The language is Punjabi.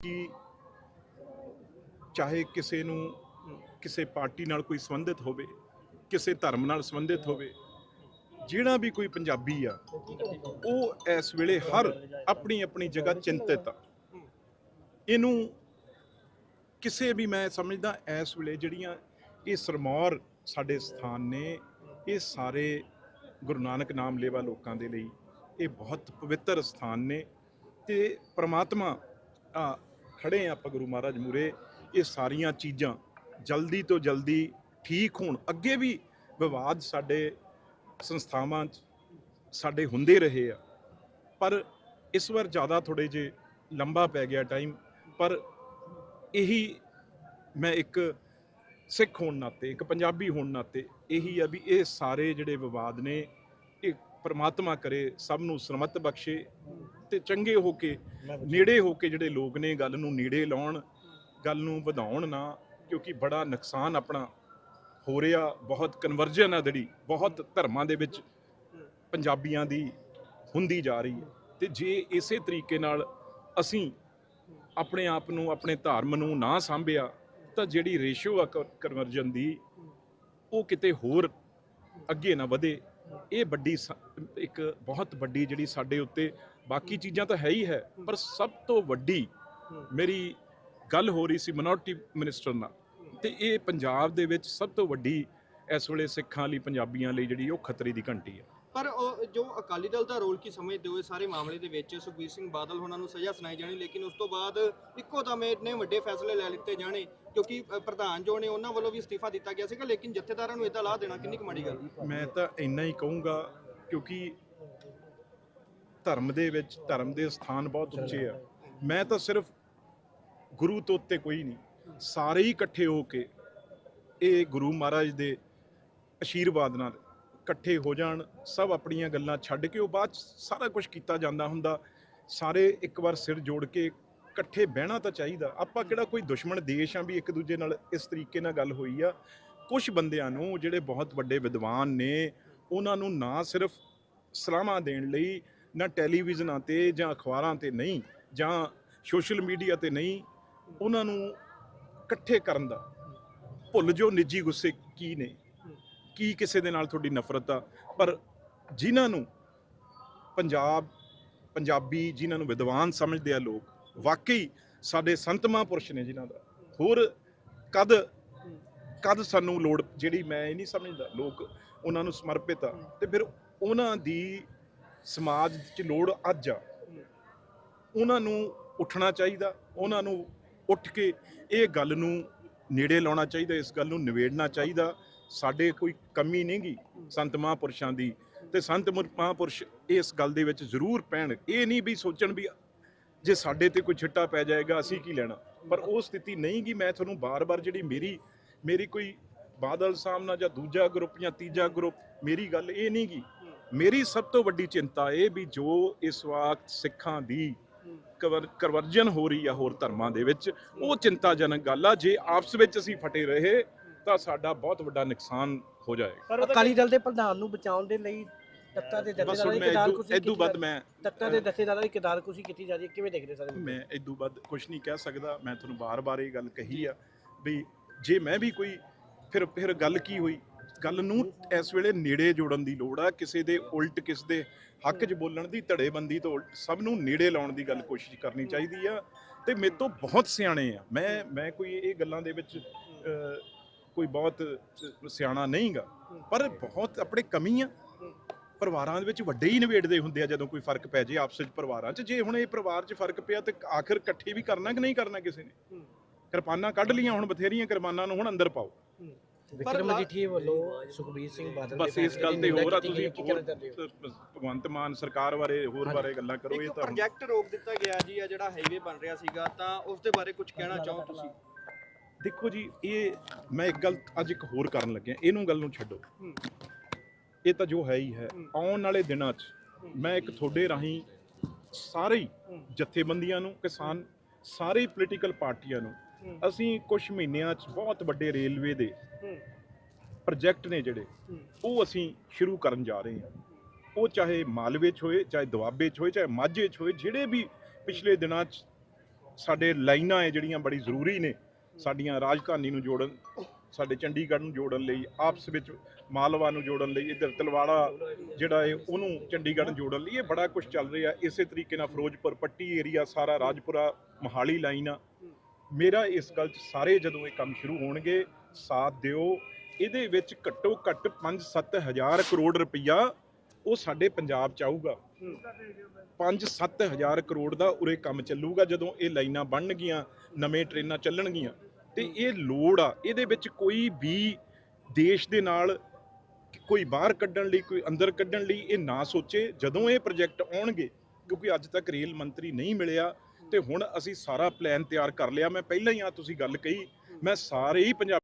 ਕਿ ਚਾਹੇ ਕਿਸੇ ਨੂੰ, ਕਿਸੇ ਪਾਰਟੀ ਨਾਲ ਕੋਈ ਸੰਬੰਧਿਤ ਹੋਵੇ, ਕਿਸੇ ਧਰਮ ਨਾਲ ਸੰਬੰਧਿਤ ਹੋਵੇ, ਜਿਹੜਾ ਵੀ ਕੋਈ ਪੰਜਾਬੀ ਆ, ਉਹ ਇਸ ਵੇਲੇ ਹਰ ਆਪਣੀ ਆਪਣੀ ਜਗ੍ਹਾ ਚਿੰਤਿਤ ਆ। ਇਹਨੂੰ ਕਿਸੇ ਵੀ ਮੈਂ ਸਮਝਦਾ, ਇਸ ਵੇਲੇ ਜਿਹੜੀਆਂ ਇਹ ਸਰਮੌਰ ਸਾਡੇ ਸਥਾਨ ਨੇ, ਇਹ ਸਾਰੇ ਗੁਰੂ ਨਾਨਕ ਨਾਮ ਲੇਵਾ ਲੋਕਾਂ ਦੇ ਲਈ ਇਹ ਬਹੁਤ ਪਵਿੱਤਰ ਸਥਾਨ ਨੇ ਤੇ ਪ੍ਰਮਾਤਮਾ ਆ ਖੜੇ ਆ ਆਪਾਂ ਗੁਰੂ ਮਹਾਰਾਜ ਮੂਰੇ ਇਹ ਸਾਰੀਆਂ ਚੀਜ਼ਾਂ ਜਲਦੀ ਤੋਂ ਜਲਦੀ ਠੀਕ ਹੋਣ। ਅੱਗੇ ਵੀ ਵਿਵਾਦ ਸਾਡੇ ਸੰਸਥਾਵਾਂ 'ਚ ਸਾਡੇ ਹੁੰਦੇ ਰਹੇ ਆ। ਪਰ ਇਸ ਵਾਰ ਜ਼ਿਆਦਾ ਥੋੜੇ ਜੇ ਲੰਬਾ ਪੈ ਗਿਆ ਟਾਈਮ ਪਰ ਇਹੀ ਮੈਂ ਇੱਕ ਸਿੱਖ ਹੋਣ ਨਾਤੇ, ਇੱਕ ਪੰਜਾਬੀ ਹੋਣ ਨਾਤੇ ਇਹੀ ਆ ਵੀ ਇਹ ਸਾਰੇ ਜਿਹੜੇ ਵਿਵਾਦ ਨੇ, ਇਹ ਪ੍ਰਮਾਤਮਾ ਕਰੇ, ਸਭ ਨੂੰ ਸਰਮਤ ਬਖਸ਼ੇ। ਤੇ ਚੰਗੇ ਹੋ ਕੇ ਨੇੜੇ ਹੋ ਕੇ ਜਿਹੜੇ ਲੋਕ ਨੇ ਗੱਲ ਨੂੰ ਨੇੜੇ ਲਾਉਣ ਗੱਲ ਨੂੰ ਵਧਾਉਣ ਨਾ ਕਿਉਂਕਿ ਬੜਾ ਨੁਕਸਾਨ ਆਪਣਾ ਹੋ ਰਿਹਾ ਬਹੁਤ ਕਨਵਰਜਨ ਆ ਜਿਹੜੀ ਬਹੁਤ ਧਰਮਾਂ ਦੇ ਵਿੱਚ ਪੰਜਾਬੀਆਂ ਦੀ ਹੁੰਦੀ ਜਾ ਰਹੀ ਹੈ। ਤੇ ਜੇ ਇਸੇ ਤਰੀਕੇ ਨਾਲ ਅਸੀਂ ਆਪਣੇ ਆਪ ਨੂੰ ਆਪਣੇ ਧਰਮ ਨੂੰ ਨਾ ਸਾਂਭਿਆ ਤਾਂ ਜਿਹੜੀ ਰੇਸ਼ੋ ਆ ਕਨਵਰਜਨ ਦੀ ਉਹ ਕਿਤੇ ਹੋਰ ਅੱਗੇ ਨਾ ਵਧੇ। ਇਹ ਵੱਡੀ ਇੱਕ ਬਹੁਤ ਵੱਡੀ ਜਿਹੜੀ ਸਾਡੇ ਉੱਤੇ ਬਾਕੀ ਚੀਜ਼ਾਂ ਤਾਂ ਹੈ ਹੀ ਹੈ ਪਰ ਸਭ ਤੋਂ ਵੱਡੀ ਮੇਰੀ ਗੱਲ ਹੋ ਰਹੀ ਸੀ ਮਿਨੋਰਟੀ ਮਿਨਿਸਟਰ ਨਾਲ। ਤੇ ਇਹ ਪੰਜਾਬ ਦੇ ਵਿੱਚ ਸਭ ਤੋਂ ਵੱਡੀ ਇਸ ਵੇਲੇ ਸਿੱਖਾਂ ਲਈ ਪੰਜਾਬੀਆਂ ਲਈ ਜਿਹੜੀ ਉਹ ਖਤਰੇ ਦੀ ਘੰਟੀ ਹੈ। ਪਰ ਉਹ ਜੋ ਅਕਾਲੀ ਦਲ ਦਾ ਰੋਲ ਕੀ ਸਮਝਦੇ ਹੋ? ਇਹ ਸਾਰੇ ਮਾਮਲੇ ਦੇ ਵਿੱਚ ਸੁਖਬੀਰ ਸਿੰਘ ਬਾਦਲ ਉਹਨਾਂ ਨੂੰ ਸਜ਼ਾ ਸੁਣਾਈ ਜਾਣੀ ਲੇਕਿਨ ਉਸ ਤੋਂ ਬਾਅਦ ਇੱਕੋ ਦਮ ਇੰਨੇ ਵੱਡੇ ਫੈਸਲੇ ਲੈ ਲਿੱਤੇ ਜਾਣੇ ਕਿਉਂਕਿ ਪ੍ਰਧਾਨ ਜੋ ਨੇ ਉਹਨਾਂ ਵੱਲੋਂ ਵੀ ਅਸਤੀਫਾ ਦਿੱਤਾ ਗਿਆ ਸੀਗਾ ਲੇਕਿਨ ਜਥੇਦਾਰਾਂ ਨੂੰ ਇਦਾਂ ਲਾ ਦੇਣਾ ਕਿੰਨੀ ਕੁ ਮਾੜੀ ਗੱਲ? ਮੈਂ ਤਾਂ ਇੰਨਾ ਹੀ ਕਹੂੰਗਾ ਕਿਉਂਕਿ ਧਰਮ ਦੇ ਵਿੱਚ ਧਰਮ ਦੇ ਸਥਾਨ ਬਹੁਤ ਉੱਚੇ ਆ। ਮੈਂ ਤਾਂ ਸਿਰਫ ਗੁਰੂ ਤੋਂ ਉੱਤੇ ਕੋਈ ਨਹੀਂ ਸਾਰੇ ਹੀ ਇਕੱਠੇ ਹੋ ਕੇ ਇਹ ਗੁਰੂ ਮਹਾਰਾਜ ਦੇ ਆਸ਼ੀਰਵਾਦ ਨਾਲ ਇਕੱਠੇ ਹੋ ਜਾਣ ਸਭ ਆਪਣੀਆਂ ਗੱਲਾਂ ਛੱਡ ਕੇ ਉਹ ਬਾਅਦ ਸਾਰਾ ਕੁਝ ਕੀਤਾ ਜਾਂਦਾ ਹੁੰਦਾ। ਸਾਰੇ ਇੱਕ ਵਾਰ ਸਿਰ ਜੋੜ ਕੇ ਇਕੱਠੇ ਬਹਿਣਾ ਤਾਂ ਚਾਹੀਦਾ। ਆਪਾਂ ਕਿਹੜਾ ਕੋਈ ਦੁਸ਼ਮਣ ਦੇਸ਼ ਆ ਵੀ ਇੱਕ ਦੂਜੇ ਨਾਲ ਇਸ ਤਰੀਕੇ ਨਾਲ ਗੱਲ ਹੋਈ ਆ। ਕੁਝ ਬੰਦਿਆਂ ਨੂੰ ਜਿਹੜੇ ਬਹੁਤ ਵੱਡੇ ਵਿਦਵਾਨ ਨੇ ਉਹਨਾਂ ਨੂੰ ਨਾ ਸਿਰਫ ਸਲਾਹਾਂ ਦੇਣ ਲਈ ਨਾ ਟੈਲੀਵਿਜ਼ਨਾਂ ਤੇ ਜਾਂ ਅਖਬਾਰਾਂ ਤੇ ਨਹੀਂ, ਜਾਂ ਸੋਸ਼ਲ ਮੀਡੀਆ ਤੇ ਨਹੀਂ, ਉਹਨਾਂ ਨੂੰ ਇਕੱਠੇ ਕਰਨ ਦਾ। ਭੁੱਲ ਜੋ ਨਿੱਜੀ ਗੁੱਸੇ ਕੀ ਨੇ, ਕੀ ਕਿਸੇ ਦੇ ਨਾਲ ਤੁਹਾਡੀ ਨਫ਼ਰਤ ਆ। ਪਰ ਜਿਨ੍ਹਾਂ ਨੂੰ ਪੰਜਾਬ, ਪੰਜਾਬੀ ਜਿਨ੍ਹਾਂ ਨੂੰ ਵਿਦਵਾਨ ਸਮਝਦੇ ਆ ਲੋਕ, ਵਾਕਈ ਸਾਡੇ ਸੰਤ ਮਹਾਂਪੁਰਸ਼ ਨੇ ਜਿਨ੍ਹਾਂ ਦਾ। ਹੋਰ ਕਦ ਕਦ ਸਾਨੂੰ ਲੋੜ, ਜਿਹੜੀ ਮੈਂ ਇਹ ਨਹੀਂ ਸਮਝਦਾ, ਲੋਕ ਉਹਨਾਂ ਨੂੰ ਸਮਰਪਿਤ ਆ। ਤੇ ਫਿਰ ਉਹਨਾਂ ਦੀ ਸਮਾਜ 'ਚ ਲੋੜ ਅੱਜ ਆ। ਉਹਨਾਂ ਨੂੰ ਉੱਠਣਾ ਚਾਹੀਦਾ, ਉਹਨਾਂ ਨੂੰ ਉੱਠ ਕੇ ਇਹ ਗੱਲ ਨੂੰ ਨੇੜੇ ਲਾਉਣਾ ਚਾਹੀਦਾ, ਇਸ ਗੱਲ ਨੂੰ ਨਿਵੇੜਨਾ ਚਾਹੀਦਾ। ਸਾਡੇ ਕੋਈ ਕਮੀ ਨਹੀਂਗੀ ਸੰਤ ਮਹਾਂਪੁਰਸ਼ਾਂ ਦੀ ਤੇ ਸੰਤ ਮਹਾਂਪੁਰਸ਼ ਇਸ ਗੱਲ ਦੇ ਵਿੱਚ ਜ਼ਰੂਰ ਪੈਣ। ਇਹ ਨਹੀਂ ਵੀ ਸੋਚਣ ਵੀ ਜੇ ਸਾਡੇ ਤੇ ਕੋਈ ਛਿੱਟਾ ਪੈ ਜਾਏਗਾ, ਅਸੀਂ ਕੀ ਲੈਣਾ? ਪਰ ਉਹ ਸਥਿਤੀ ਨਹੀਂ ਗੀ। ਮੈਂ ਤੁਹਾਨੂੰ ਬਾਰ-ਬਾਰ ਜਿਹੜੀ ਮੇਰੀ ਮੇਰੀ ਕੋਈ ਬਾਦਲ ਸਾਹਿਬ ਨਾਲ ਜਾਂ ਦੂਜਾ ਗਰੁੱਪ ਜਾਂ ਤੀਜਾ ਗਰੁੱਪ ਮੇਰੀ ਗੱਲ ਇਹ ਨਹੀਂ ਗੀ ਮੇਰੀ ਸਭ ਤੋਂ ਵੱਡੀ ਚਿੰਤਾ ਇਹ ਵੀ ਜੋ ਇਸ ਵਕਤ ਸਿੱਖਾਂ ਦੀ ਕਵਰ ਕਨਵਰਜਨ ਹੋ ਰਹੀ ਆ ਹੋਰ ਧਰਮਾਂ ਦੇ ਵਿੱਚ ਉਹ ਚਿੰਤਾਜਨਕ ਗੱਲ ਆ। ਜੇ ਆਪਸ ਵਿੱਚ ਅਸੀਂ ਫਟੇ ਰਹੇ ਤਾਂ ਸਾਡਾ ਬਹੁਤ ਵੱਡਾ ਨੁਕਸਾਨ ਹੋ ਜਾਏਗਾ। ਅਕਾਲੀ ਦਲ ਦੇ ਪ੍ਰਧਾਨ ਨੂੰ ਬਚਾਉਣ ਦੇ ਲਈ ਤੱਤਾ ਦੇ ਜਥੇਦਾਰਾਂ ਦੀ ਇਦੋਂ ਕੁਸ਼ੀ ਇਦੋਂ ਵੱਧ ਮੈਂ ਤੱਤਾ ਦੇ ਜਥੇਦਾਰਾਂ ਦੀ ਕਿਰਦਾਰ ਕੁਸ਼ੀ ਕੀਤੀ ਜਾ ਰਹੀ ਹੈ। ਕਿਵੇਂ ਦੇਖਦੇ ਸਾਰੇ ਮੈਂ ਇਦੋਂ ਵੱਧ ਕੁਝ ਨਹੀਂ ਕਹਿ ਸਕਦਾ। ਮੈਂ ਤੁਹਾਨੂੰ ਬਾਰ-ਬਾਰ ਇਹ ਗੱਲ ਕਹੀ ਆ ਵੀ ਜੇ ਮੈਂ ਵੀ ਕੋਈ ਫਿਰ ਫਿਰ ਗੱਲ ਕੀ ਹੋਈ? ਗੱਲ ਨੂੰ ਇਸ ਵੇਲੇ ਨੇੜੇ ਜੋੜਨ ਦੀ ਲੋੜ ਆ ਕਿਸੇ ਦੇ ਉਲਟ ਕਿਸ ਦੇ ਹੱਕ 'ਚ ਬੋਲਣ ਦੀ ਧੜੇਬੰਦੀ ਤੋਂ ਉਲਟ ਸਭ ਨੂੰ ਨੇੜੇ ਲਾਉਣ ਦੀ ਗੱਲ ਕੋਸ਼ਿਸ਼ ਕਰਨੀ ਚਾਹੀਦੀ ਆ। ਤੇ ਮੇਰੇ ਤੋਂ ਬਹੁਤ ਸਿਆਣੇ ਆ। ਮੈਂ ਮੈਂ ਕੋਈ ਇਹ ਗੱਲਾਂ ਦੇ ਵਿੱਚ ਕੋਈ ਬਹੁਤ ਸਿਆਣਾ ਨਹੀਂਗਾ। ਪਰ ਬਹੁਤ ਆਪਣੇ ਕਮੀ ਆ। ਪਰਿਵਾਰਾਂ ਦੇ ਵਿੱਚ ਵੱਡੇ ਹੀ ਨਿਬੇੜਦੇ ਹੁੰਦੇ ਆ ਜਦੋਂ ਕੋਈ ਫ਼ਰਕ ਪੈ ਜੇ ਆਪਸ ਵਿੱਚ ਪਰਿਵਾਰਾਂ 'ਚ। ਜੇ ਹੁਣ ਇਹ ਪਰਿਵਾਰ 'ਚ ਫ਼ਰਕ ਪਿਆ ਤੇ ਆਖਿਰ ਇਕੱਠੇ ਵੀ ਕਰਨਾ ਕਿ ਨਹੀਂ ਕਰਨਾ ਕਿਸੇ ਨੇ? ਕਿਰਪਾਨਾਂ ਕੱਢ ਲੀਆਂ ਹੁਣ ਬਥੇਰੀਆਂ ਕਿਰਪਾਨਾਂ ਨੂੰ ਹੁਣ ਅੰਦਰ ਪਾਓ। ਵਿਕਰਮ ਲਾ- ਮਜੀਠੀਏ ਵੱਲੋਂ ਸੁਖਬੀਰ ਸਿੰਘ ਬਾਦਲ ਦੇ ਬਸ ਇਸ ਫੈਸਲੇ ਗੱਲ ਦੀ ਤੇ ਨਿੰਦਾ ਹੋਰ ਆ ਕੀਤੀ ਗਈ ਹੈ, ਤੁਸੀਂ ਕੀ ਕਹਿਣਾ ਚਾਹੁੰਦੇ ਹੋ? ਹੋਰ ਭਗਵੰਤ ਮਾਨ ਸਰਕਾਰ ਬਾਰੇ ਹੋਰ ਹਾਂਜੀ। ਬਾਰੇ ਗੱਲਾਂ ਕਰੋ ਇਹ ਇੱਕ ਤਾਂ ਹੁਣ- ਪ੍ਰੋਜੈਕਟ ਰੋਕ ਦਿੱਤਾ ਗਿਆ ਜੀ ਆ ਜਿਹੜਾ ਹਾਈਵੇ ਬਣ ਰਿਹਾ ਸੀਗਾ ਤਾਂ ਉਸ ਦੇ ਬਾਰੇ ਕੁਝ ਕਹਿਣਾ ਚਾਹੋ ਤੁਸੀਂ ਦੇਖੋ ਜੀ ਇਹ ਮੈਂ ਇੱਕ ਗੱਲ ਅੱਜ ਇੱਕ ਹੋਰ ਕਰਨ ਲੱਗਿਆ ਇਹਨੂੰ ਗੱਲ ਨੂੰ ਛੱਡੋ ਹੂੰ। ਇਹ ਤਾਂ ਜੋ ਹੈ ਹੀ ਹੈ ਹੂੰ। ਆਉਣ ਵਾਲੇ ਦਿਨਾਂ 'ਚ ਮੈਂ ਇੱਕ ਤੁਹਾਡੇ ਰਾਹੀਂ ਸਾਰੇ ਹੀ ਹੂੰ। ਜਥੇਬੰਦੀਆਂ ਨੂੰ ਕਿਸਾਨ ਸਾਰੇ ਪੋਲੀਟੀਕਲ ਪਾਰਟੀਆਂ ਨੂੰ। ਅਸੀਂ ਕੁਝ ਮਹੀਨਿਆਂ 'ਚ ਬਹੁਤ ਵੱਡੇ ਰੇਲਵੇ ਦੇ। ਪ੍ਰੋਜੈਕਟ ਨੇ ਜਿਹੜੇ। ਉਹ ਅਸੀਂ ਸ਼ੁਰੂ ਕਰਨ ਜਾ ਰਹੇ ਹਾਂ ਉਹ ਚਾਹੇ ਮਾਲਵੇ 'ਚ ਹੋਏ ਚਾਹੇ ਦੁਆਬੇ 'ਚ ਹੋਏ ਚਾਹੇ ਮਾਝੇ 'ਚ ਹੋਏ ਜਿਹੜੇ ਵੀ ਪਿਛਲੇ ਦਿਨਾਂ 'ਚ ਸਾਡੇ ਲਾਈਨਾਂ ਹੈ ਜਿਹੜੀਆਂ ਬੜੀ ਜ਼ਰੂਰੀ ਨੇ ਸਾਡੀਆਂ ਰਾਜਧਾਨੀ ਨੂੰ ਜੋੜਨ ਸਾਡੇ ਚੰਡੀਗੜ੍ਹ ਨੂੰ ਜੋੜਨ ਲਈ ਆਪਸ ਵਿੱਚ ਮਾਲਵਾ ਨੂੰ ਜੋੜਨ ਲਈ ਇੱਧਰ ਤਲਵਾੜਾ ਜਿਹੜਾ ਹੈ ਉਹਨੂੰ ਚੰਡੀਗੜ੍ਹ ਨੂੰ ਜੋੜਨ ਲਈ ਇਹ ਬੜਾ ਕੁਝ ਚੱਲ ਰਿਹਾ ਇਸੇ ਤਰੀਕੇ ਨਾਲ ਫਿਰੋਜ਼ਪੁਰ ਪੱਟੀ ਏਰੀਆ ਸਾਰਾ ਰਾਜਪੁਰਾ ਮੋਹਾਲੀ ਲਾਈਨ ਆ ਮੇਰਾ ਇਸ ਗੱਲ 'ਚ ਸਾਰੇ ਜਦੋਂ ਇਹ ਕੰਮ ਸ਼ੁਰੂ ਹੋਣਗੇ, ਸਾਥ ਦਿਓ। ਇਹਦੇ ਵਿੱਚ ਘੱਟੋ ਘੱਟ 5-7 ਹਜ਼ਾਰ ਕਰੋੜ ਰੁਪਈਆ ਉਹ ਸਾਡੇ ਪੰਜਾਬ 'ਚ ਆਊਗਾ। 5-7 ਹਜ਼ਾਰ ਕਰੋੜ ਦਾ ਉਰੇ ਕੰਮ ਚੱਲੂਗਾ ਜਦੋਂ ਇਹ ਲਾਈਨਾਂ ਬਣਨਗੀਆਂ, ਨਵੇਂ ਟ੍ਰੇਨਾਂ ਚੱਲਣਗੀਆਂ। ਤੇ ਇਹ ਲੋੜ ਆ, ਇਹਦੇ ਵਿੱਚ ਕੋਈ ਵੀ ਦੇਸ਼ ਦੇ ਨਾਲ ਕੋਈ ਬਾਹਰ ਕੱਢਣ ਲਈ, ਕੋਈ ਅੰਦਰ ਕੱਢਣ ਲਈ ਇਹ ਨਾ ਸੋਚੇ। ਜਦੋਂ ਇਹ ਪ੍ਰੋਜੈਕਟ ਆਉਣਗੇ, ਕਿਉਂਕਿ ਅੱਜ ਤੱਕ ਰੇਲ ਮੰਤਰੀ ਨਹੀਂ ਮਿਲਿਆ ਤੇ ਹੁਣ ਅਸੀਂ ਸਾਰਾ ਪਲਾਨ ਤਿਆਰ ਕਰ ਲਿਆ। ਮੈਂ ਪਹਿਲਾਂ ਹੀ ਆ ਤੁਸੀਂ ਗੱਲ ਕਹੀ। ਮੈਂ ਸਾਰੇ ਹੀ ਪੰਜਾਬ